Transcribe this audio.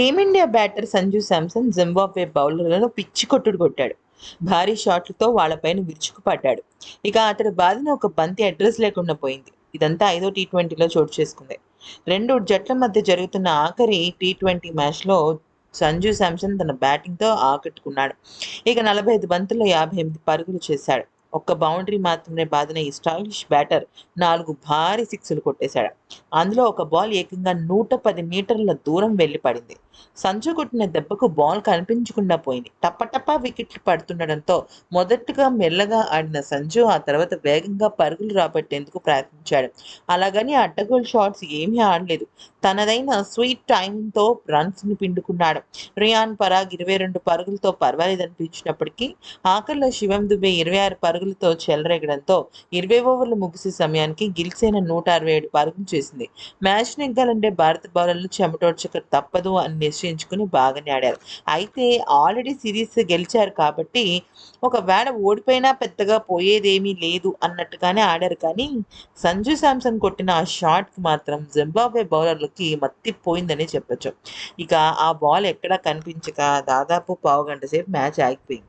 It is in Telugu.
Team India batter Sanju Samson Zimbabwe బౌలర్లను పిచ్చి కొట్టుడు కొట్టాడు. భారీ షాట్లతో వాళ్ళపైన విరుచుకుపడ్డాడు ఇక అతడు బాధిన ఒక బంతి అడ్రస్ లేకుండా పోయింది. ఇదంతా ఐదో టీ ట్వంటీలో చోటు చేసుకుంది. రెండు జట్ల మధ్య జరుగుతున్న ఆఖరి టీ ట్వంటీ మ్యాచ్లో సంజు శాంసన్ తన బ్యాటింగ్తో ఆకట్టుకున్నాడు. ఇక నలభై ఐదు బంతుల్లో యాభై ఎనిమిది పరుగులు చేశాడు. ఒక్క బౌండరీ మాత్రమే బాదిన ఈ స్టైలిష్ బ్యాటర్ నాలుగు భారీ సిక్స్లు కొట్టేశాడు. అందులో ఒక బాల్ ఏకంగా నూట పది మీటర్ల దూరం వెళ్ళి పడింది. సంజు కొట్టిన దెబ్బకు బాల్ కనిపించకుండా పోయింది. టప్పటప్పా వికెట్లు పడుతుండడంతో మొదటగా మెల్లగా ఆడిన సంజు ఆ తర్వాత వేగంగా పరుగులు రాబట్టేందుకు ప్రయత్నించాడు. అలాగని అడ్డగోల్ షాట్స్ ఏమీ ఆడలేదు. తనదైన స్వీట్ టైంతో రన్స్ని పిండుకున్నాడు. రియాన్ పరాగ్ ఇరవై రెండు పరుగులతో పర్వాలేదనిపించినప్పటికీ ఆఖరిలో శివం దుబే ఇరవై ఆరు పరుగులతో చెలరేగడంతో ఇరవై ఓవర్లు ముగిసే సమయానికి గిల్సేన నూట అరవై ఏడు పరుగులు చేసింది. మ్యాచ్ నెగ్గాలంటే భారత బౌలర్లు చెమటోడ్చక తప్పదు అని నిశ్చయించుకుని బాగానే ఆడారు. అయితే ఆల్రెడీ సిరీస్ గెలిచారు కాబట్టి ఒకవేళ ఓడిపోయినా పెద్దగా పోయేదేమీ లేదు అన్నట్టుగానే ఆడారు కానీ సంజు శాంసన్ కొట్టిన ఆ షాట్కి మాత్రం జింబాబ్వే బౌలర్లకి మత్తిపోయిందని చెప్పొచ్చు. ఇక ఆ బాల్ ఎక్కడా కనిపించక దాదాపు పావు గంట సేపు మ్యాచ్ ఆగిపోయింది.